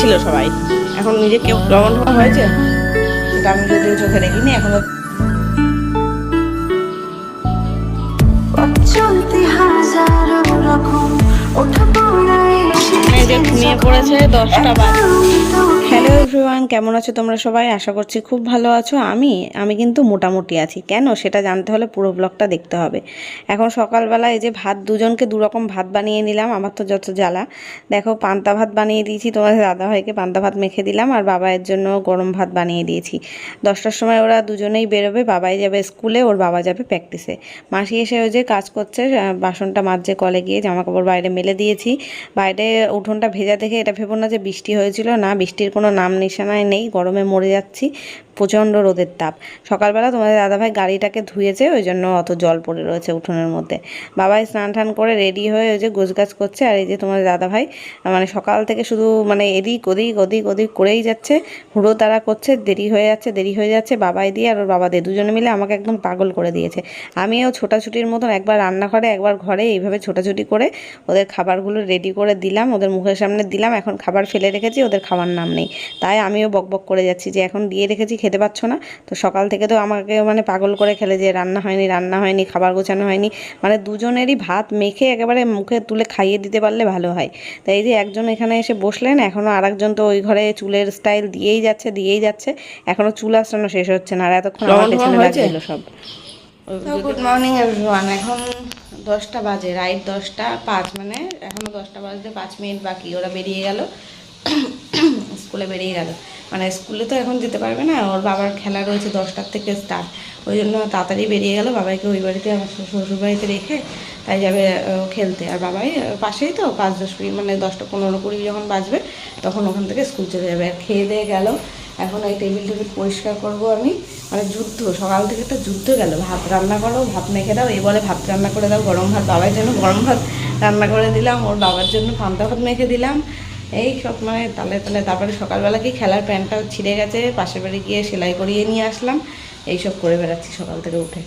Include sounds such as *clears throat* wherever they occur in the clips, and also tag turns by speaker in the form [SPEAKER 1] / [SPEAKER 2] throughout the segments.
[SPEAKER 1] খাচ্ছিল সবাই। এখন নিজে কেউ লবণ হওয়া হয়েছে? সেটা আমি যদিও চোখে দেখিনি এখনও ঘুমিয়ে পড়েছে দশটা বাজে। হ্যালো এভরিওয়ান কেমন আছো তোমরা সবাই? আশা করছি খুব ভালো আছো। আমি আমি কিন্তু মোটামুটি আছি। কেন? সেটা জানতে হলে পুরো ব্লগটা দেখতে হবে। এখন সকালবেলা এই যে ভাত, দুজনকে দু রকম ভাত বানিয়ে নিলাম, আমার তো যত জ্বালা। দেখো, পান্তা ভাত বানিয়ে দিয়েছি তোমার দাদাভাইকে পান্তা ভাত মেখে দিলাম, আর বাবাইয়ের জন্য গরম ভাত বানিয়ে দিয়েছি। দশটার সময় ওরা দুজনেই বেরোবে, বাবাই যাবে স্কুলে, ওর বাবা যাবে প্র্যাকটিসে মাসি এসে ওই যে কাজ করছে বাসনটা মাঝে কলে গিয়ে জামা কাপড় বাইরে মেলে দিয়েছি। বাইরে উঠোনটা ভেজা দেখে এটা ভেবো না যে বৃষ্টি হয়েছিল। না, বৃষ্টির কোনো নাম নিশানায় নেই, গরমে মরে যাচ্ছি, প্রচণ্ড রোদের তাপ। সকালবেলা তোমাদের দাদাভাই গাড়িটাকে ধুয়েছে, ওই জন্য অত জল পড়ে রয়েছে উঠোনের মধ্যে। বাবাই স্নান টান করে রেডি হয়ে ওই যে গোছগাছ করছে, আর এই যে তোমাদের দাদাভাই মানে সকাল থেকে শুধু মানে এদিক ওদিক ওদিক ওদিক করেই যাচ্ছে হুড়ো তারা করছে, দেরি হয়ে যাচ্ছে, দেরি হয়ে যাচ্ছে, বাবাই দিয়ে আর ওর বাবা দিয়ে দুজনে মিলে আমাকে একদম পাগল করে দিয়েছে। আমিও ছোটাছুটির মতন একবার রান্নাঘরে, একবার ঘরে এইভাবে ছোটাছুটি করে ওদের খাবারগুলো রেডি করে দিলাম, ওদের মুখের সামনে দিলাম, এখন খাবার ফেলে রেখেছি, ওদের খাওয়ার নাম নেই। তাই আমিও বকবক করে যাচ্ছি যে এখন দিয়ে রেখেছি খেতে পাচ্ছ না? তো সকাল থেকে তো আমাকে মানে পাগল করে খেলে যে রান্না হয়নি রান্না হয়নি খাবার গোছানো হয়নি। মানে দুজনেরই ভাত মেখে একেবারে মুখে তুলে খাইয়ে দিতে পারলে ভালো হয়। তাই এই যে একজন এখানে এসে বসলেন এখনও আরেকজন তো ওই ঘরে চুলের স্টাইল দিয়েই যাচ্ছে দিয়েই যাচ্ছে। এখনও চুল আসানো শেষ হচ্ছে না। আর এতক্ষণ আমার পেছনে লাগছিল সব। গুড মর্নিং এভরিওয়ান এখন দশটা বাজে রাইট দশটা পাঁচ মানে এখনও দশটা বাজতে পাঁচ মিনিট বাকি ওরা বেরিয়ে গেল। স্কুলে বেরিয়ে গেল। মানে স্কুলে তো এখন যেতে পারবে না, ওর বাবার খেলা রয়েছে দশটার থেকে স্টার্ট ওই জন্য তাড়াতাড়ি বেরিয়ে গেল, বাবাইকে ওই বাড়িতে আমার শ্বশুরবাড়িতে রেখে তাই যাবে খেলতে। আর বাবাই পাশেই তো পাঁচ দশ মিনিট মানে দশটা পনেরো কুড়ি যখন বাজবে, তখন ওখান থেকে স্কুল চলে যাবে। আর খেয়ে দিয়ে গেল। এখন এই টেবিল টেবিল পরিষ্কার করব আমি। মানে যুদ্ধ, সকাল থেকে তো যুদ্ধ গেল। ভাত রান্না করো, ভাত মেখে দাও এই বলে ভাত রান্না করে দাও, গরম ভাত বাবার জন্য গরম ভাত রান্না করে দিলাম, ওর বাবার জন্য পান্তা ভাত মেখে দিলাম। এই সব মানে তালে তালে তারপরে সকালবেলা কি খেলার প্যান্টটাও ছিঁড়ে গেছে, পাশের বাড়ি গিয়ে সেলাই করিয়ে নিয়ে আসলাম এইসব করে বেড়াচ্ছি সকাল থেকে উঠে।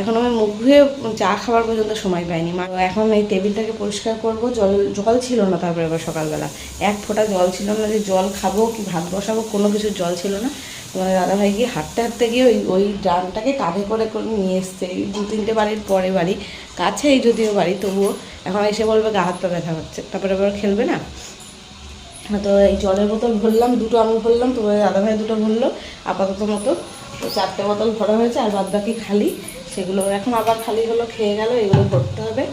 [SPEAKER 1] এখন আমি মুখ ধুয়ে চা খাওয়ার পর্যন্ত সময় পাইনি, মা। এখন এই টেবিলটাকে পরিষ্কার করব, জল জল ছিল না তারপরে এবার সকালবেলা। এক ফোঁটা জল ছিল না যে জল খাব কি ভাত বসাবো, কোনো কিছু জল ছিল না। তোমার দাদাভাই গিয়ে হাঁটতে হাঁটতে গিয়ে ওই ওই ড্রামটাকে কাঁধে করে করে নিয়ে এসছে। এই দু তিনটে বাড়ির পরে বাড়ি, কাছেই যদিও বাড়ি, তবুও এখন এসে বলবে গা হাত পা ব্যথা হচ্ছে। তারপরে আবার খেলবে না? তো এই জলের বোতল ভরলাম, দুটো আমি ভরলাম, তো দাদাভাই দুটো ভরলো, আপাতত মতো তো চারটে বোতল ভরা হয়েছে, আর বাদ বাকি খালি। সেগুলো এখন আবার খালি হলো, খেয়ে গেল, এগুলো ভরতে হবে।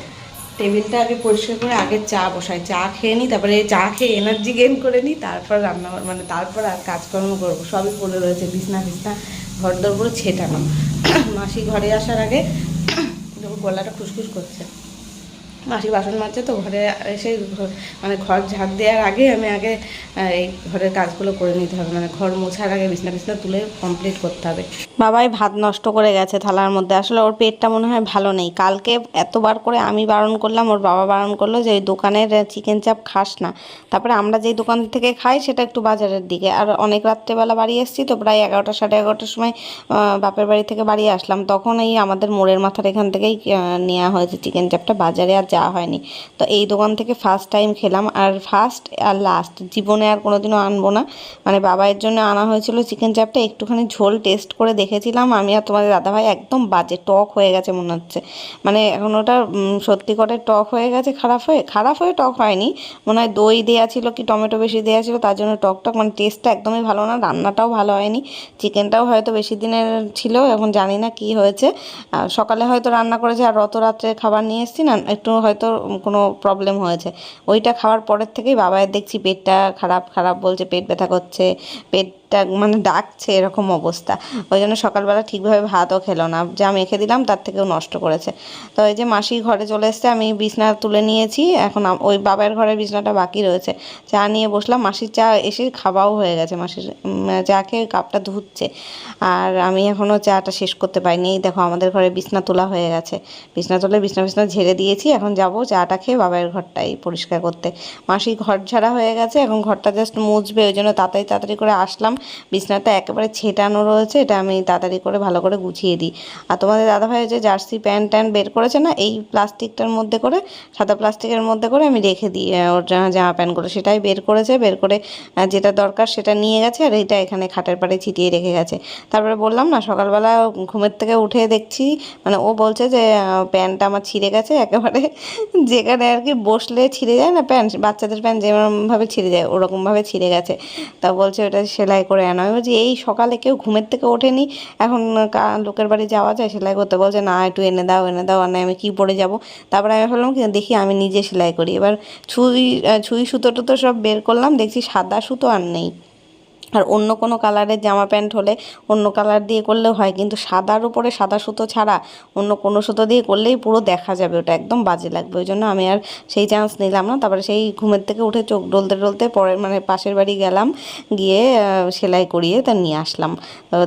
[SPEAKER 1] টেবিলটা আগে পরিষ্কার করে আগে চা বসাই, চা খেয়ে নিই তারপরে চা খেয়ে এনার্জি গেইন করে নিই তারপর রান্না মানে তারপর আর কাজকর্ম করব, সবই পড়ে রয়েছে, বিছনা ফিছনা ঘর দর পুরো ছেটানো। মাসি ঘরে আসার আগে *clears throat* গলাটা খুসখুস করছে। মাসি বাসন মাজছে তো ঘরে এসে মানে ঘর ঝাড় দেওয়ার আগে আমি আগে এই ঘরের কাজগুলো করে নিতে হবে। মানে ঘর মোছার আগে বিছনা বিছনা তুলে কমপ্লিট করতে হবে। বাবাই ভাত নষ্ট করে গেছে থালার মধ্যে। আসলে ওর পেটটা মনে হয় ভালো নেই। কালকে এতবার করে আমি বারণ করলাম, ওর বাবা বারণ করল যে ওই দোকানের চিকেন চাপ খাস না। তারপরে আমরা যেই দোকান থেকে খাই সেটা একটু বাজারের দিকে। আর অনেক রাত্রেবেলা বাড়ি এসেছি তো প্রায় এগারোটা, সাড়ে এগারোটার সময় বাপের বাড়ি থেকে বাড়ি আসলাম। তখন এই আমাদের মোড়ের মাথার এখান থেকেই নেওয়া হয়েছে চিকেন চাপটা বাজারে। আর যাওয়া হয়নি। তো এই দোকান থেকে ফার্স্ট টাইম খেলাম আর ফার্স্ট আর লাস্ট জীবনে আর কোনোদিনও আনব না। মানে বাবাইয়ের জন্য আনা হয়েছিল চিকেন চাপটা একটুখানি ঝোল টেস্ট করে দেখেছিলাম। আমি আর তোমাদের দাদাভাই একদম বাজে টক হয়ে গেছে মনে হচ্ছে। মানে এখন ওটা সত্যি করে টক হয়ে গেছে, খারাপ হয়ে খারাপ হয়ে টক হয়নি। মনে হয় দই দেওয়া ছিল কি টমেটো বেশি দেওয়া ছিল, তার জন্য টক টক। মানে টেস্টটা একদমই ভালো না, রান্নাটাও ভালো হয়নি। চিকেনটাও হয়তো বেশি দিনের ছিল, এখন জানি না কি হয়েছে। আর সকালে হয়তো রান্না করেছে, আর অত রাত্রে খাবার নিয়ে এসেছি না, একটু হয়তো কোনো প্রবলেম হয়েছে। ওইটা খাওয়ার পরের থেকেই বাবায়ের দেখছি পেটটা খারাপ খারাপ বলছে, পেট ব্যথা করছে পেটটা মানে ডাকছে এরকম অবস্থা। ওই জন্য সকালবেলা ঠিকভাবে ভাতও খেলো না। যা মেখে দিলাম, তার থেকেও নষ্ট করেছে। তো এই যে মাসি ঘরে চলে এসছে, আমি বিছনা তুলে নিয়েছি। এখন ওই বাবার ঘরের বিছনাটা বাকি রয়েছে। চা নিয়ে বসলাম। মাসির চা এসে খাওয়াও হয়ে গেছে। মাসির চা খেয়ে কাপটা ধুচ্ছে। আর আমি এখনও চাটা শেষ করতে পারিনি। দেখো, আমাদের ঘরে বিছনা তোলা হয়ে গেছে। বিছনা তুলে বিছনা বিছনা ঝেড়ে দিয়েছি। এখন যাব চাটা খেয়ে বাবার ঘরটাই পরিষ্কার করতে। মাসি ঘর ঝাড়া হয়ে গেছে। এখন ঘরটা জাস্ট মুছবে। ওই জন্য তাড়াতাড়ি তাড়াতাড়ি করে আসলাম। বিছনাটা একেবারে ছেটানো রয়েছে, এটা আমি তাড়াতাড়ি করে ভালো করে গুছিয়ে দিই। আর তোমাদের দাদাভাই যে জার্সি, প্যান্ট ট্যান্ট বের করেছে না, এই প্লাস্টিকটার মধ্যে করে, সাদা প্লাস্টিকের মধ্যে করে আমি রেখে দিই ওর জামা প্যান্টগুলো। সেটাই বের করেছে, বের করে যেটা দরকার সেটা নিয়ে গেছে আর এইটা এখানে খাটের পাড়ে ছিটিয়ে রেখে গেছে। তারপরে বললাম না, সকালবেলা ঘুমের থেকে উঠে দেখছি মানে ও বলছে যে প্যান্টটা আমার ছিঁড়ে গেছে, একেবারে *laughs* যেখানে আর কি বসলে ছিঁড়ে যায় না প্যান্ট, বাচ্চাদের প্যান্ট যেরকমভাবে ছিঁড়ে যায়, ওরকমভাবে ছিঁড়ে গেছে। তা বলছে ওটা সেলাই করে আনা। আমি বলছি, এই সকালে কেউ ঘুমের থেকে ওঠেনি, এখন লোকের বাড়ি যাওয়া যায়, সেলাই করতে। বলছে, না, একটু এনে দাও এনে দাও, আর আমি কী পরে যাব? তারপরে আমি ভাবলাম দেখি, আমি নিজে সেলাই করি। এবার ছুঁই ছুঁই সুতো টুতো সব বের করলাম, দেখছি সাদা সুতো আর নেই। আর অন্য কোনো কালারের জামা প্যান্ট হলে অন্য কালার দিয়ে করলেও হয়। কিন্তু সাদার উপরে সাদা সুতো ছাড়া অন্য কোনো সুতো দিয়ে করলেই পুরো দেখা যাবে, ওটা একদম বাজে লাগবে। ওই জন্য আমি আর সেই চান্স নিলাম না। তারপরে সেই ঘুমের থেকে উঠে চোখ ডলতে ডলতে পরের মানে পাশের বাড়ি গেলাম, গিয়ে সেলাই করিয়ে তা নিয়ে আসলাম।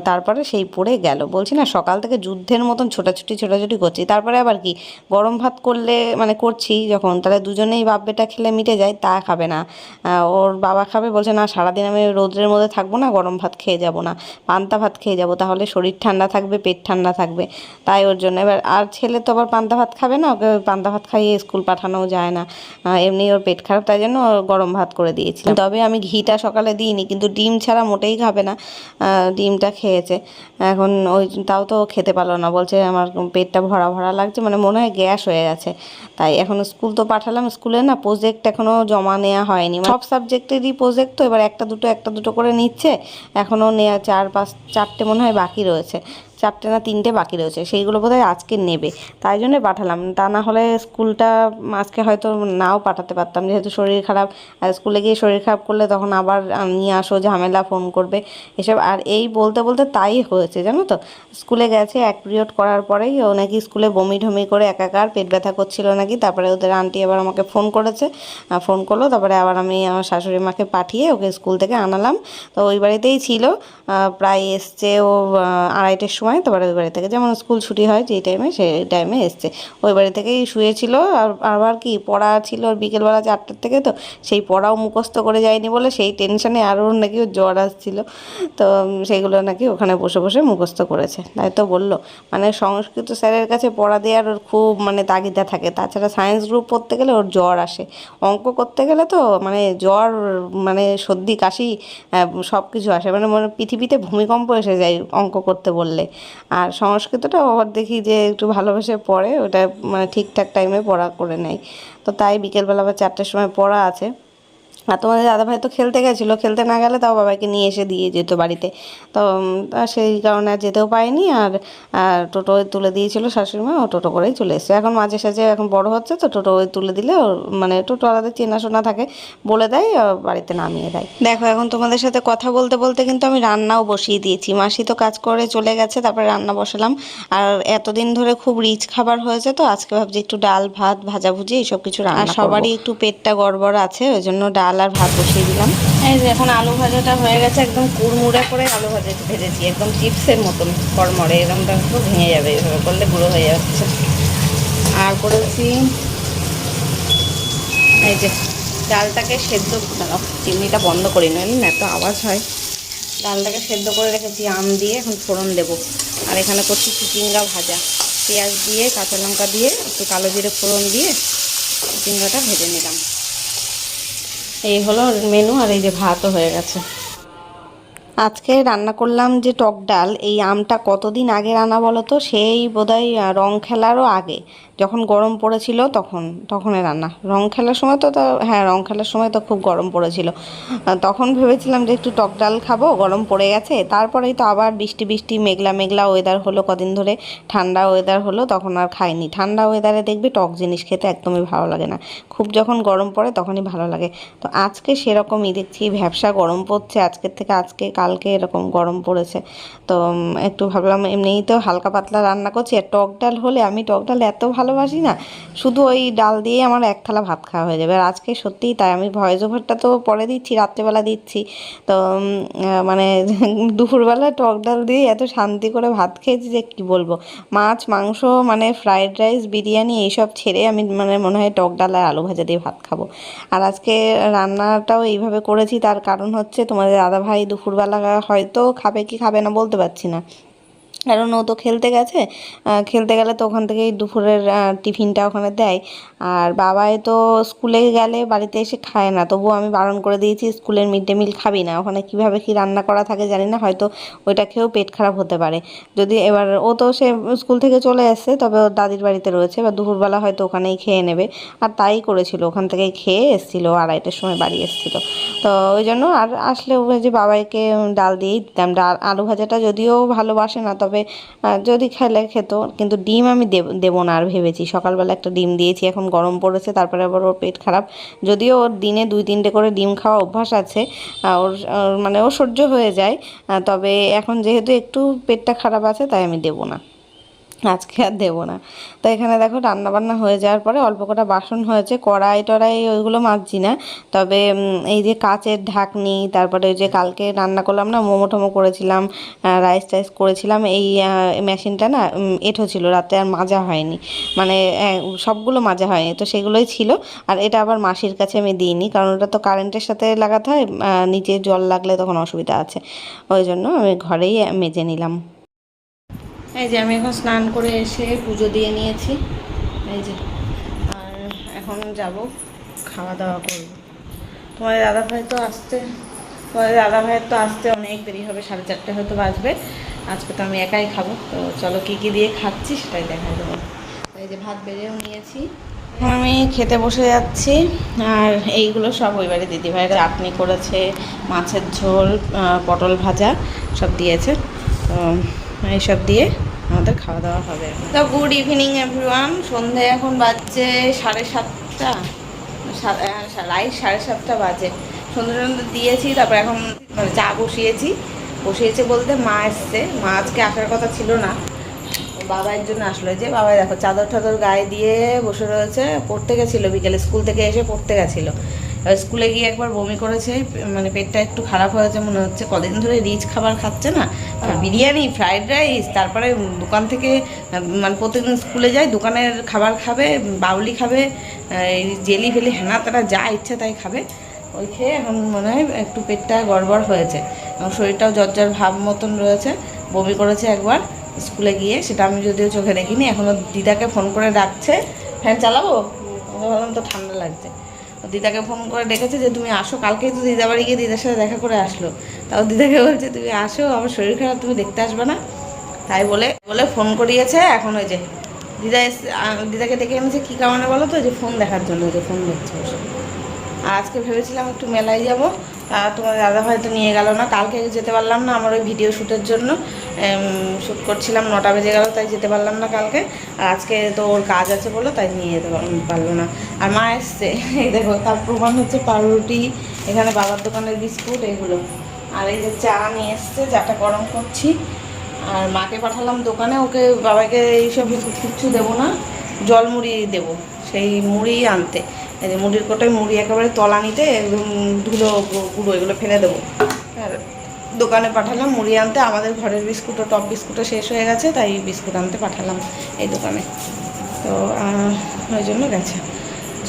[SPEAKER 1] তারপরে সেই পরে গেল। বলছি, না, সকাল থেকে যুদ্ধের মতন ছোটাছুটি ছোটাছুটি করছি। তারপরে আবার কি? গরম ভাত করলে মানে করছি যখন। তাহলে দুজনেই বাপ বেটা খেলে মিটে যায়, তা খাবে না। ওর বাবা খাবে। বলছে, না, সারাদিন আমি রোদ্রের মধ্যে থাকব না, গরম ভাত খেয়ে যাব না। পান্তা ভাত খেয়ে যাব, তাহলে শরীর ঠান্ডা থাকবে, পেট ঠান্ডা থাকবে। তাই ওর জন্য এবার, আর ছেলে তো আবার পান্তা ভাত খাবে না, ওকে পান্তা ভাত খাইয়ে স্কুল পাঠানোও যায় না। এমনি ওর পেট খারাপ, তাই জন্য গরম ভাত করে দিয়েছিলাম। তবে আমি ঘিটা সকালে দিইনি, কিন্তু ডিম ছাড়া মোটেই খাবে না। ডিমটা খেয়েছে। এখন ওই তাও তো খেতে পারল না, বলছে আমার পেটটা ভরা ভরা লাগছে মানে মনে হয় গ্যাস হয়ে গেছে। তাই এখন স্কুল তো পাঠালাম, স্কুলে না প্রজেক্ট এখনও জমা নেওয়া হয়নি। মানে সব সাবজেক্টেরই প্রজেক্ট তো, এবার একটা দুটো একটা দুটো করে নিচ্ছে। এখনও নেওয়া চার পাঁচ চারটে মনে হয় বাকি রয়েছে। চারটে না তিনটে বাকি রয়েছে, সেইগুলো বোধহয় আজকে নেবে। তাই জন্য পাঠালাম, তা না হলে স্কুলটা আজকে হয়তো নাও পাঠাতে পারতাম, যেহেতু শরীর খারাপ, আর স্কুলে গিয়ে শরীর খারাপ করলে তখন আবার নিয়ে আসো, ঝামেলা ফোন করবে, এসব, আর এই বলতে বলতে তাই হয়েছে, জানো তো? স্কুলে গেছে, এক পিরিয়ড করার পরেই ও নাকি স্কুলে বমি ঢমি করে একাকার পেট ব্যথা করছিল নাকি, তারপরে ওদের আন্টি আবার আমাকে ফোন করেছে ফোন করল, তারপরে আবার আমি আমার শাশুড়ি মাকে পাঠিয়ে ওকে স্কুল থেকে আনালাম। তো ওই বাড়িতেই ছিল প্রায় এসছে ও আড়াইটের সময় তো ওই বাড়ি থেকে। যেমন স্কুল ছুটি হয়, যেই টাইমে সেই টাইমে এসছে। ওই বাড়ি থেকেই শুয়েছিল, আর আবার কি, পড়া ছিল ওর বিকেলবেলা চারটার থেকে তো সেই পড়াও মুখস্থ করে যায়নি বলে সেই টেনশনে আরও নাকি ওর জ্বর আসছিল। তো সেইগুলো নাকি ওখানে বসে বসে মুখস্থ করেছে। তাই তো বলল মানে সংস্কৃত স্যারের কাছে পড়া দেওয়ার ওর খুব মানে তাগিদা থাকে। তাছাড়া সায়েন্স গ্রুপ পড়তে গেলে ওর জ্বর আসে। অঙ্ক করতে গেলে তো মানে জ্বর মানে সর্দি, কাশি সব কিছু আসে। মানে মনে পৃথিবীতে ভূমিকম্প এসে যায় অঙ্ক করতে বললে। আর সংস্কৃতটা আবার দেখি যে একটু ভালোবেসে পড়ে, ওটা মানে ঠিকঠাক টাইমে পড়া করে নেয়। তো তাই বিকেলবেলা বা চারটের সময় পড়া আছে। আর তোমাদের দাদাভাই তো খেলতে গেছিল। খেলতে না গেলে তাও বাবাকে নিয়ে এসে দিয়ে যেত বাড়িতে। তো সেই কারণে আর যেতেও পাইনি আর টোটো তুলে দিয়েছিল শাশুড়িমা ও টোটো করেই চলে এসেছে। এখন মাঝে সাঝে এখন বড় হচ্ছে তো টোটো তুলে দিলে ওর মানে টোটো আলাদা চেনাশোনা থাকে বলে দেয় আর বাড়িতে নামিয়ে দেয়। দেখো এখন তোমাদের সাথে কথা বলতে বলতে কিন্তু আমি রান্নাও বসিয়ে দিয়েছি। মাসি তো কাজ করে চলে গেছে তারপরে রান্না বসালাম। আর এতদিন ধরে খুব রিচ খাবার হয়েছে তো আজকে ভাবছি একটু ডাল ভাত ভাজাভুজি এইসব কিছু রান্না সবারই একটু পেটটা গড়বড় আছে ওই জন্য ডাল আর ভাত বসিয়ে দিলাম। এই যে এখন আলু ভাজাটা হয়ে গেছে, একদম কুড়মুড়ে করে আলু ভাজা ভেজেছি, একদম চিপসের মতন, কড়মড়ে এরকমটা একটু ভেঙে যাবে, এভাবে করলে গুঁড়ো হয়ে যাচ্ছে। আর করেছি, এই যে ডালটাকে সেদ্ধ দাঁড়াও চিমনিটা বন্ধ করি না এত আওয়াজ হয়। ডালটাকে সেদ্ধ করে রেখেছি, আম দিয়ে এখন ফোড়ন দেব। আর এখানে করছি চিচিঙ্গা ভাজা, পেঁয়াজ দিয়ে, কাঁচা লঙ্কা দিয়ে, একটু কালো জিরে ফোড়ন দিয়ে চিচিঙ্গাটা ভেজে নিলাম। এই হলো মেনু আর এই যে ভাতও হয়ে গেছে। আজকে রান্না করলাম যে টক ডাল, এই আমটা কতদিন আগে রান্না বলো তো? সেই বোধহয় রং খেলারও আগে। যখন গরম পড়েছিল তখন, তখনই রান্না। রং খেলার সময় তো তা- হ্যাঁ রং খেলার সময় তো খুব গরম পড়েছিল। তখন ভেবেছিলাম যে একটু টক ডাল খাব, গরম পড়ে গেছে। তারপরেই তো আবার বৃষ্টি বৃষ্টি, মেঘলা মেঘলা ওয়েদার হলো কদিন ধরে। ঠান্ডা ওয়েদার হলো, তখন আর খাইনি। ঠান্ডা ওয়েদারে দেখবি টক জিনিস খেতে একদমই ভালো লাগে না। খুব যখন গরম পড়ে তখনই ভালো লাগে। তো আজকে সেরকমই দেখছি, ভ্যাবসা গরম পড়ছে। আজকের থেকে আজকে কালকে এরকম গরম পড়েছে। তো একটু ভাবলাম এমনিই তো হালকা পাতলা রান্না করছি, আর টক ডাল হলে আমি টক ডাল এত ভালোবাসি না, শুধু ওই ডাল দিয়ে আমার এক থালা ভাত খাওয়া হয়ে যাবে। আর আজকে সত্যিই তাই, আমি ভয়েস ওভারটা তো পরে দিচ্ছি, রাত্রেবেলা দিচ্ছি। তো মানে *laughs* দুপুরবেলা টক ডাল দিয়ে এত শান্তি করে ভাত খেয়েছি যে কি বলব। মাছ, মাংস মানে ফ্রাইড রাইস, বিরিয়ানি এইসব ছেড়ে আমি মানে মনে হয় টক ডাল আর আলু ভাজা দিয়ে ভাত খাব। আর আজকে রান্নাটাও এইভাবে করেছি, তার কারণ হচ্ছে তোমাদের দাদা ভাই দুপুরবেলা
[SPEAKER 2] দুপুরবেলা হয়তো খাবে কি খাবে না বলতে পারছি না। কারণ ও তো খেলতে গেছে খেলতে গেলে তো ওখান থেকেই দুপুরের টিফিনটা ওখানে দেয়। আর বাবাই তো স্কুলে গেলে বাড়িতে এসে খায় না, তবুও আমি বারণ করে দিয়েছি, স্কুলের মিড ডে মিল খাবি না। ওখানে কীভাবে কি রান্না করা থাকে জানি না, হয়তো ওইটা খেয়েও পেট খারাপ হতে পারে। যদি এবার ও তো সে স্কুল থেকে চলে আসছে, তবে ওর দাদির বাড়িতে রয়েছে বা দুপুরবেলা হয়তো ওখানেই খেয়ে নেবে। আর তাই করেছিল, ওখান থেকেই খেয়ে এসেছিল, আড়াইটার সময় বাড়ি এসেছিল। তো ওই জন্য আর আসলে যে বাবাইকে ডাল দিয়েই দিতাম। ডাল, আলু ভাজাটা যদিও ভালোবাসে না, তবে আহ, যদি খেলে খেত কিন্তু ডিম আমি দেব দেবো না আর ভেবেছি। সকালবেলা একটা ডিম দিয়েছি এখন গরম পড়েছে তারপরে আবার ওর পেট খারাপ। যদিও ওর দিনে দুই তিনটে করে ডিম খাওয়া অভ্যাস আছে ওর মানে ও সহ্য হয়ে যায় তবে এখন যেহেতু একটু পেটটা খারাপ আছে তাই আমি দেবো না। *laughs* আজকে আর দেবো না। তো এখানে দেখো রান্নাবান্না হয়ে যাওয়ার পরে অল্প কটা বাসন হয়েছে, কড়াই টড়াই ওইগুলো মাজছি না। তবে এই যে কাচের ঢাকনি, তারপরে ওই যে কালকে রান্না করলাম না, মোমো টোমো করেছিলাম রাইস টাইস করেছিলাম, এই মেশিনটা না এঁঠো ছিল, রাতে আর মাজা হয়নি। মানে সবগুলো মাজা হয়নি, তো সেগুলোই ছিল। আর এটা আবার মাসির কাছে আমি দিইনি, কারণ ওটা তো কারেন্টের সাথে লাগাতে হয় নিচে জল লাগলে তখন অসুবিধা আছে। ওই জন্য আমি ঘরেই মেজে নিলাম। এই যে আমি এখন স্নান করে এসে পুজো দিয়ে নিয়েছি। এই যে, আর এখন যাব খাওয়া দাওয়া করব। তোমার দাদা ভাই তো আসতে তোমার দাদা ভাইয়ের তো আসতে অনেক দেরি হবে, সাড়ে চারটে হয়তো বাজবে। আজকে তো আমি একাই খাব, তো চলো কী কী দিয়ে খাচ্ছি সেটাই দেখা দেবো। এই যে ভাত বেড়েও নিয়েছি। আমি খেতে বসে যাচ্ছি, আর এইগুলো সব ওই বাড়ি দিদিভাই চাটনি করেছে, মাছের ঝোল পটল ভাজা সব দিয়েছে। তো এইসব দিয়ে আমাদের খাওয়া দাওয়া হবে তো গুড ইভিনিং এভরিওয়ান সন্ধে এখন বাজছে সাড়ে সাতটা। রাইট সাড়ে সাতটা বাজে। সন্ধ্যে সন্ধ্যে দিয়েছি, তারপর এখন মানে চা বসিয়েছি। বসিয়েছে বলতে মা এসছে। মা আজকে আসার কথা ছিল না। বাবার জন্য আসলো। যে বাবা, দেখো চাদর টাদর গায়ে দিয়ে বসে রয়েছে। পড়তে গেছিল বিকেলে, স্কুল থেকে এসে পড়তে গেছিল। স্কুলে গিয়ে একবার বমি করেছে মানে পেটটা একটু খারাপ হয়েছে মনে হচ্ছে কদিন ধরে রিচ খাবার খাচ্ছে না। বিরিয়ানি ফ্রাইড রাইস তারপরে দোকান থেকে মানে প্রতিদিন স্কুলে যায় দোকানের খাবার খাবে বাউলি খাবে এই জেলি ফেলি হেনা তারা যা ইচ্ছে তাই খাবে। ওই খেয়ে এখন মনে হয় একটু পেটটা গড়বড় হয়েছে। এবং শরীরটাও জ্বর ভাব মতন রয়েছে। বমি করেছে একবার স্কুলে গিয়ে সেটা আমি যদিও চোখে দেখিনি এখনও দিদাকে ফোন করে ডাকছে ফ্যান চালাবো? তো ঠান্ডা লাগছে। দিদাকে ফোন করে ডেকেছে যে, তুমি আসো, কালকেই তো দিদা বাড়ি গিয়ে দিদার সাথে দেখা করে আসলো। তাও দিদাকে বলছে, তুমি আসো, আমার শরীর খারাপ, তুমি দেখতে আসবে না। তাই বলে বলে ফোন করিয়েছে, এখন ওই যে দিদা দিদাকে ডেকে এনেছে, কী কারণে বলো তো? যে ফোন দেখার জন্য যে ফোন দেখছে আজকে ভেবেছিলাম একটু মেলায় যাব তোমার দাদা হয়তো নিয়ে গেল না। কালকে যেতে পারলাম না আমার ওই ভিডিও শ্যুটের জন্য। শ্যুট করছিলাম, নটা বেজে গেল, তাই যেতে পারলাম না কালকে। আর আজকে তো ওর কাজ আছে বলো তাই নিয়ে যেতে পারল না। আর মা এসছে। *laughs* এই দেখো, তার প্রমাণ হচ্ছে পাউরুটি, এখানে বাবার দোকানের বিস্কুট, এগুলো। আর এই যে চা নিয়ে এসছে, চাটা গরম করছি। আর মাকে পাঠালাম দোকানে, ওকে বাবাকে এইসব কিছু দেবো না, জল মুড়ি দেবো। সেই মুড়ি আনতে। এই যে মুড়ির কোটায় মুড়ি একেবারে তলা নিতে একদম ধুলো গুঁড়ো এগুলো ফেলে দেবো। আর দোকানে পাঠালাম মুড়ি আনতে, আমাদের ঘরের বিস্কুটও টপ বিস্কুটও শেষ হয়ে গেছে, তাই বিস্কুট আনতে পাঠালাম এই দোকানে। তো ওই জন্য গেছে।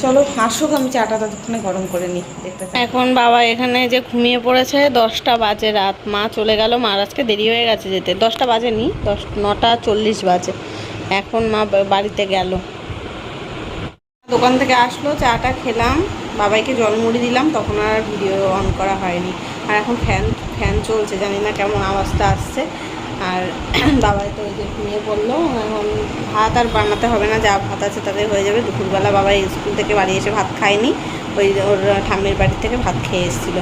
[SPEAKER 2] চলো, আসুক, আমি চাটা ততক্ষণে গরম করে নিই, দেখতে এখন বাবা এখানে যে ঘুমিয়ে পড়েছে, দশটা বাজে রাত। মা চলে গেল, মার আজকে দেরি হয়ে গেছে যেতে। দশটা বাজে নি দশ, নটা চল্লিশ বাজে। এখন মা বাড়িতে গেল। দোকান থেকে আসলো, চাটা খেলাম, বাবাইকে জল মুড়ি দিলাম, তখন আর ভিডিও অন করা হয়নি। আর এখন ফ্যান ফ্যান চলছে, জানি না কেমন আওয়াজটা আসছে। আর *clears throat* বাবাই তো ওই যে ঘুমিয়ে পড়ল, এখন ভাত আর বানাতে হবে না, যা ভাত আছে তাদের হয়ে যাবে। দুপুরবেলা বাবাই স্কুল থেকে বাড়ি এসে ভাত খায়নি, ওই ওর ঠাম্মির বাড়ি থেকে ভাত খেয়ে এসেছিল।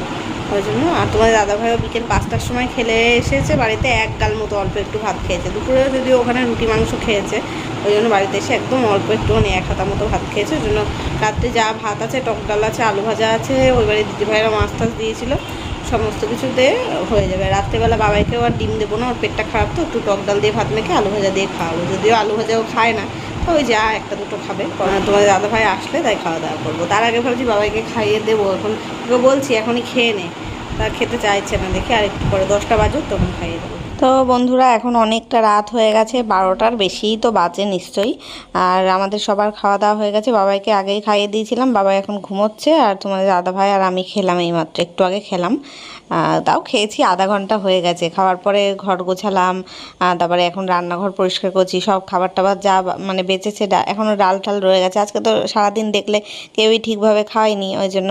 [SPEAKER 2] ওই জন্য আর তোমার দাদাভাইও বিকেল পাঁচটার সময় খেলে এসেছে, বাড়িতে এক গাল মতো অল্প একটু ভাত খেয়েছে। দুপুরেও যদিও ওখানে রুটি মাংস খেয়েছে, ওই জন্য বাড়িতে এসে একদম অল্প একটু মানে এক হাতা মতো ভাত খেয়েছে। ওই জন্য রাত্রে যা ভাত আছে, টক ডাল আছে, আলু ভাজা আছে, ওই বাড়ির দিদিভাইরা মাছ টাছ দিয়েছিল, সমস্ত কিছু দিয়ে হয়ে যাবে। রাত্রেবেলা বাবাইকেও আর ডিম দেবো না, ওর পেটটা খারাপ তো, একটু টক ডাল দিয়ে ভাত মেখে আলু ভাজা দিয়ে খাওয়াবো। যদিও আলু ভাজাও খায় না ওই যা, একটা দুটো খাবে। তোমার দাদা ভাই আসলে তাই খাওয়া দাওয়া করব। তার আগে ভাবছি বাবাইকে খাইয়ে দেবো। এখন বলছি, এখনই খেয়ে নে। তা খেতে চাইছে না দেখি, আর একটু পরে দশটা বাজুক, তখন খাইয়ে দেবো।
[SPEAKER 1] তো বন্ধুরা, এখন অনেকটা রাত হয়ে গেছে, বারোটার বেশিই তো বাজে নিশ্চয়ই। আর আমাদের সবার খাওয়া দাওয়া হয়ে গেছে, বাবাইকে আগেই খাইয়ে দিয়েছিলাম বাবা এখন ঘুমোচ্ছে, আর তোমাদের দাদা ভাই আর আমি খেলাম এইমাত্র, একটু আগে খেলাম। তাও খেয়েছি, আধা ঘণ্টা হয়ে গেছে, খাওয়ার পরে ঘর গোছালাম তারপরে এখন রান্নাঘর পরিষ্কার করছি, সব খাবার টাবার যা মানে বেঁচেছে এখনও ডাল টাল রয়ে গেছে, আজকে তো সারাদিন দেখলে কেউই ঠিকভাবে খায়নি, ওই জন্য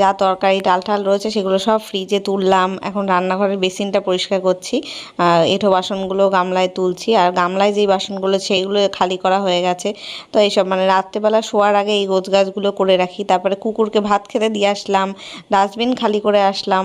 [SPEAKER 1] যা তরকারি ডাল টাল রয়েছে, সেগুলো সব ফ্রিজে তুললাম, এখন রান্নাঘরের বেসিনটা পরিষ্কার করছি এঁঠো বাসনগুলো গামলায় তুলছি। আর গামলায় যেই বাসনগুলো সেইগুলো খালি করা হয়ে গেছে। তো এইসব মানে রাত্রেবেলা শোয়ার আগে এই গোছ গাছগুলো করে রাখি। তারপরে কুকুরকে ভাত খেতে দিয়ে আসলাম, ডাস্টবিন খালি করে আসলাম।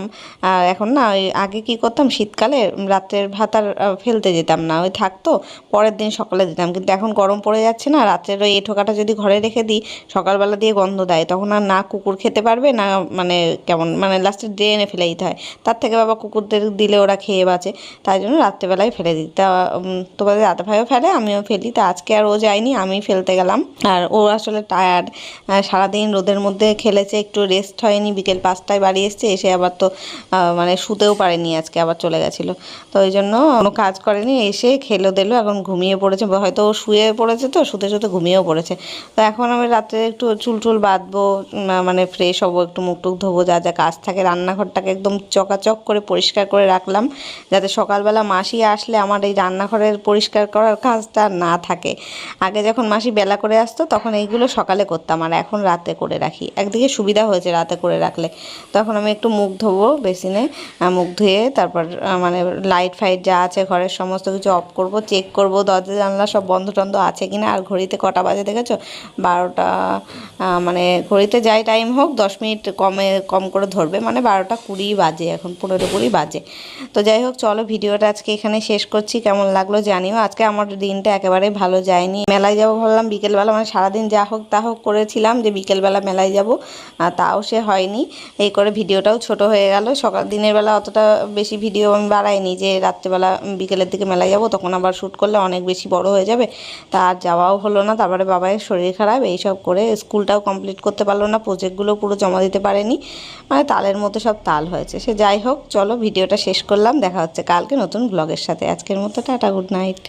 [SPEAKER 1] আর এখন না, ওই আগে কি করতাম, শীতকালে রাত্রের ভাত আর ফেলতে যেতাম না। ওই থাকতো, পরের দিন সকালে দিতাম। কিন্তু এখন গরম পড়ে যাচ্ছে না, রাত্রের ওই এঁঠো কাটা যদি ঘরে রেখে দিই, সকালবেলা দিয়ে গন্ধ দেয়। তখন আর না কুকুর খেতে পারবে, না মানে কেমন মানে লাস্টে ড্রেনে ফেলে দিতে হয়। তার থেকে বাবা কুকুরদের দিলে ওরা খেয়ে বাঁচে। তাই জন্য রাত্রেবেলায় ফেলে দিই। তা তোমাদের দাদা ভাইও ফেলে, আমিও ফেলি। তা আজকে আর ও যায়নি, আমি ফেলতে গেলাম। আর ও আসলে টায়ার্ড সারাদিন রোদের মধ্যে খেলেছে, একটু রেস্ট হয়নি, বিকেল পাঁচটায় বাড়ি এসছে, এসে আবার তো মানে শুতেও পারেনি আজকে, আবার চলে গেছিল। তো ওই জন্য কোনো কাজ করেনি, এসে খেলো দিলো, এখন ঘুমিয়ে পড়েছে হয়তো ও শুয়ে পড়েছে তো, শুতে শুতে ঘুমিয়েও পড়েছে। তো এখন আমি রাত্রে একটু চুল টুল বাঁধবো মানে ফ্রেশ হব, একটু মুখ টুক ধোবো, যা যা কাজ থাকে, রান্নাঘরটাকে একদম চকাচক করে পরিষ্কার করে রাখলাম, যাতে সকালবেলা মাসি আসলে আমার এই রান্নাঘরের পরিষ্কার করার কাজটা না থাকে। আগে যখন মাসি বেলা করে আসতো, তখন এইগুলো সকালে করতাম আর এখন রাতে করে রাখি। একদিকে সুবিধা হয়েছে রাতে করে রাখলে। তখন আমি একটু মুখ ধোবো বেসিনে মুখ ধুয়ে তারপর মানে লাইট ফাইট যা আছে, ঘরের সমস্ত কিছু অফ করব, চেক করব, দরজা, জানলা সব বন্ধ টন্ধ আছে কি না আর ঘড়িতে কটা বাজে দেখেছ? বারোটা মানে ঘড়িতে যাই টাইম হোক, দশ মিনিট কমে, কম করে ধরবে। মানে বারোটা কুড়ি বাজে এখন, পনেরো কুড়ি বাজে। তো যাই হোক, চলো ভিডিওটা আজকে এখানে শেষ করছি। কেমন লাগল জানিও। আজকে আমার দিনটা একেবারে ভালো যায়নি। মেলায় যাব ভাবলাম, বিকেলবেলা মানে সারাদিন যা হোক তা হোক করেছিলাম যে বিকেলবেলা মেলায় যাব। তাও সে হয়নি। এই করে ভিডিওটাও ছোট হয়ে গেল। সকাল দিনের বেলা অতটা বেশি ভিডিও আমি বাড়াইনি যে রাত্রেবেলা বিকেলের দিকে মেলায় যাব, তখন আবার শ্যুট করলে অনেক বেশি বড় হয়ে যাবে। তা আর যাওয়াও হলো না। তারপরে বাবাইয়ের শরীর খারাপ, এইসব করে স্কুলটাও কমপ্লিট করতে পারল না। প্রজেক্টগুলো পুরো জমা দিতে পারেনি। মানে তালের মতো সব তাল হয়েছে। সে যাই হোক, চলো ভিডিওটা শেষ করলাম। দেখা হচ্ছে কালকে। নতুন ব্লগের সাথে। আজকের মতো টাটা গুড নাইট